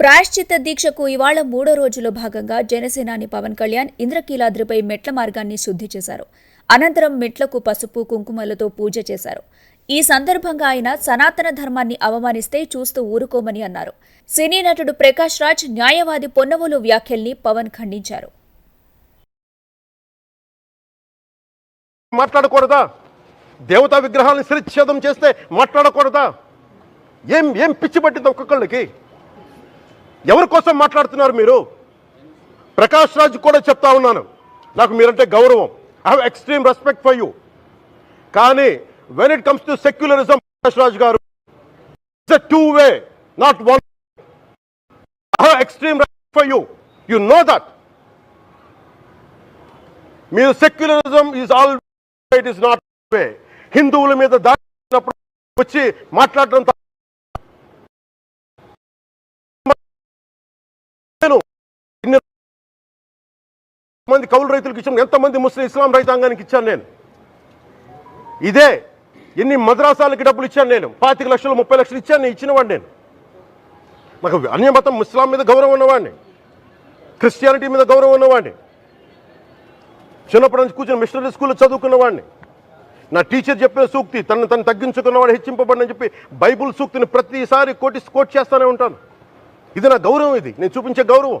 ప్రాయశ్చిత్త దీక్షకు ఇవాళ మూడో రోజులో భాగంగా జనసేనాని పవన్ కళ్యాణ్ ఇంద్రకీలాద్రిపై మెట్ల మార్గాన్ని శుద్ధి చేశారు. అనంతరం మెట్లకు పసుపు కుంకుమలతో పూజ చేశారు. ఈ సందర్భంగా ఆయన సనాతన ధర్మాన్ని అవమానిస్తే చూస్తూ ఊరుకోమని అన్నారు. సినీ నటుడు ప్రకాష్ రాజ్ న్యాయవాది పొన్నవులు వ్యాఖ్యల్ని పవన్ ఖండించారు. మాట్లాడకూడదా? దేవతా విగ్రహాలను శిరచ్ఛేదం చేస్తే మాట్లాడకూడదా? ఏం ఏం పిచ్చి పట్టింది ఒక్కొక్కళ్ళకి? ఎవరి కోసం మాట్లాడుతున్నారు మీరు? ప్రకాష్ రాజ్ కూడా చెప్తా ఉన్నాను. నాకు మీరంటే గౌరవం. I have extreme respect for you కానీ when it comes to secularism Prakash Raj garu it's two way not one I have extreme respect for you you know that మీరు secularism is all it is not way హిందువుల మీద దాడి వచ్చి మాట్లాడడం మంది కౌలు రైతులకు ఇచ్చాను ఎంతమంది ముస్లిం ఇస్లాం రైతాంగానికి ఇచ్చాను నేను. ఇదే ఎన్ని మద్రాసాలకి డబ్బులు ఇచ్చాను నేను. పాతిక లక్షలు ముప్పై లక్షలు ఇచ్చాను నేను ఇచ్చినవాడిని నేను. నాకు అన్యమతం ఇస్లాం మీద గౌరవం ఉన్నవాడిని. క్రిస్టియానిటీ మీద గౌరవం ఉన్నవాడిని. చిన్నప్పటి నుంచి కూర్చొని మిషనరీ స్కూల్లో చదువుకున్నవాడిని. నా టీచర్ చెప్పిన సూక్తి తను తను తగ్గించుకున్నవాడు హెచ్చింపబడిని చెప్పి బైబుల్ సూక్తిని ప్రతిసారి కోటి కోట్ చేస్తూనే ఉంటాను. ఇది నా గౌరవం ఇది. నేను చూపించే గౌరవం.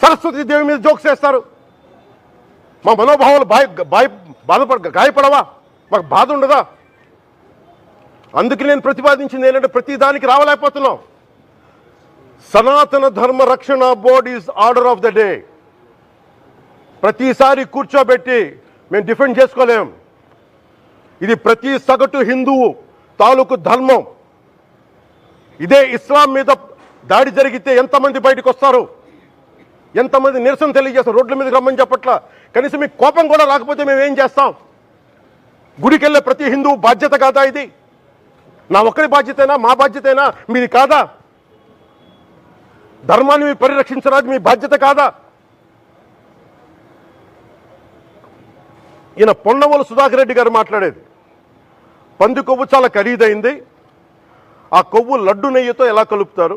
సరస్వతి దేవి మీద జోక్స్ వేస్తారు. మా మనోభావాలు బాయ్ బాయ్ బాధపడ గాయపడవా? మాకు బాధ ఉండదా? అందుకే నేను ప్రతిపాదించింది ఏంటంటే ప్రతి దానికి రావలేకపోతున్నాం. Sanatana Dharma Rakshana board is order of the day. ప్రతిసారి కూర్చోబెట్టి మేము డిఫెండ్ చేసుకోలేం. ఇది ప్రతి సగటు హిందువు తాలూకు ధర్మం. ఇదే ఇస్లాం మీద దాడి జరిగితే ఎంతమంది బయటకు వస్తారు? ఎంతమంది నిరసన తెలియజేస్తాం రోడ్ల మీదకి రమ్మని చెప్పట్ల? కనీసం మీకు కోపం కూడా రాకపోతే మేము ఏం చేస్తాం? గుడికి వెళ్ళే ప్రతి హిందువు బాధ్యత కాదా ఇది? నా ఒక్కరి బాధ్యతేనా? మా బాధ్యతేనా? మీది కాదా? ధర్మాన్ని మీరు పరిరక్షించరాదు మీ బాధ్యత కాదా? ఈయన పొన్నవోలు సుధాకర్ రెడ్డి గారు మాట్లాడేది. పంది కొవ్వు చాలా ఖరీదైంది. ఆ కొవ్వు లడ్డు నెయ్యితో ఎలా కలుపుతారు?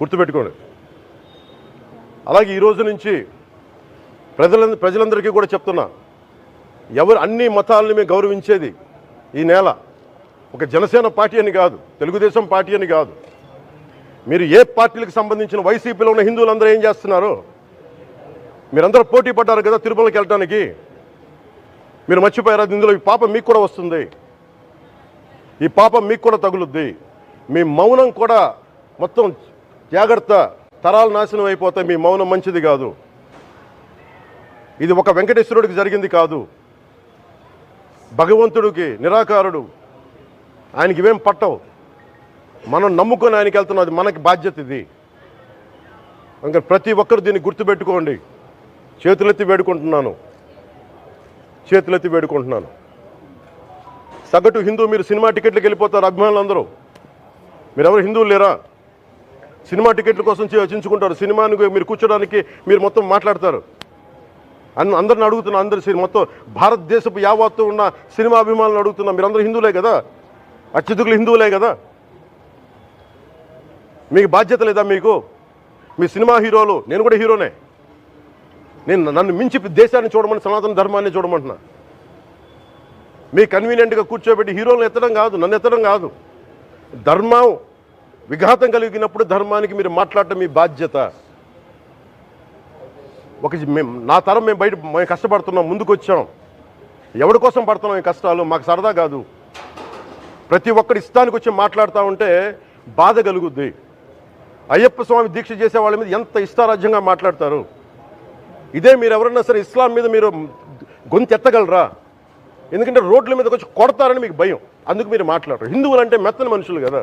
గుర్తుపెట్టుకోండి. అలాగే ఈ రోజు నుంచి ప్రజల ప్రజలందరికీ కూడా చెప్తున్నా ఎవరు అన్ని మతాలని మేము గౌరవించేది ఈ నేల ఒక జనసేన పార్టీ అని కాదు తెలుగుదేశం పార్టీ అని కాదు. మీరు ఏ పార్టీలకు సంబంధించిన వైసీపీలో ఉన్న హిందువులందరూ ఏం చేస్తున్నారు మీరందరూ పోటీ పడ్డారు కదా తిరుమలకి వెళ్ళడానికి మీరు మర్చిపోయారు? అది ఇందులో ఈ పాపం మీకు కూడా వస్తుంది. ఈ పాపం మీకు కూడా తగులుద్ది. మీ మౌనం కూడా మొత్తం జాగ్రత్త తరాలు నాశనం అయిపోతే మీ మౌనం మంచిది కాదు. ఇది ఒక వెంకటేశ్వరుడికి జరిగింది కాదు. భగవంతుడికి నిరాకారుడు. ఆయనకి ఇవేం పట్టవు. మనం నమ్ముకొని ఆయనకి వెళ్తున్నది మనకి బాధ్యత ఇది. ఇంకా ప్రతి ఒక్కరు దీన్ని గుర్తుపెట్టుకోండి. చేతులెత్తి వేడుకుంటున్నాను. చేతులెత్తి వేడుకుంటున్నాను. సగటు హిందూ మీరు సినిమా టికెట్లకు వెళ్ళిపోతారు అభిమానులు అందరూ మీరెవరు హిందువులు లేరా? సినిమా టికెట్ల కోసం చే- చించుకుంటారు. సినిమాని మీరు కూర్చోడానికి మీరు మొత్తం మాట్లాడతారు. అన్ అందరిని అడుగుతున్నా అందరి మొత్తం భారతదేశపు యావత్తు ఉన్న సినిమా అభిమానులు అడుగుతున్నా. మీరు అందరూ హిందువులే కదా? అత్యధికులు హిందువులే కదా? మీకు బాధ్యత లేదా మీకు? మీ సినిమా హీరోలు నేను కూడా హీరోనే. నేను నన్ను మించి దేశాన్ని చూడమని సనాతన ధర్మాన్ని చూడమంటున్నా. మీ కన్వీనియంట్గా కూర్చోబెట్టి హీరోలను ఎత్తడం కాదు నన్ను ఎత్తడం కాదు. ధర్మం విఘాతం కలిగినప్పుడు ధర్మానికి మీరు మాట్లాడటం మీ బాధ్యత. ఒక మేము నా తరం మేము బయట మేము కష్టపడుతున్నాం ముందుకు వచ్చాం ఎవరి కోసం పడుతున్నాం ఈ కష్టాలు? మాకు సరదా కాదు. ప్రతి ఒక్కరు ఇష్టానికి వచ్చి మాట్లాడుతూ ఉంటే బాధ కలుగుద్ది. అయ్యప్ప స్వామి దీక్ష చేసే వాళ్ళ మీద ఎంత ఇష్టారాజ్యంగా మాట్లాడతారు? ఇదే మీరు ఎవరన్నా సరే ఇస్లాం మీద మీరు గొంతు ఎత్తగలరా? ఎందుకంటే రోడ్ల మీద వచ్చి కొడతారని మీకు భయం. అందుకు మీరు మాట్లాడరు. హిందువులు అంటే మెత్తని మనుషులు కదా.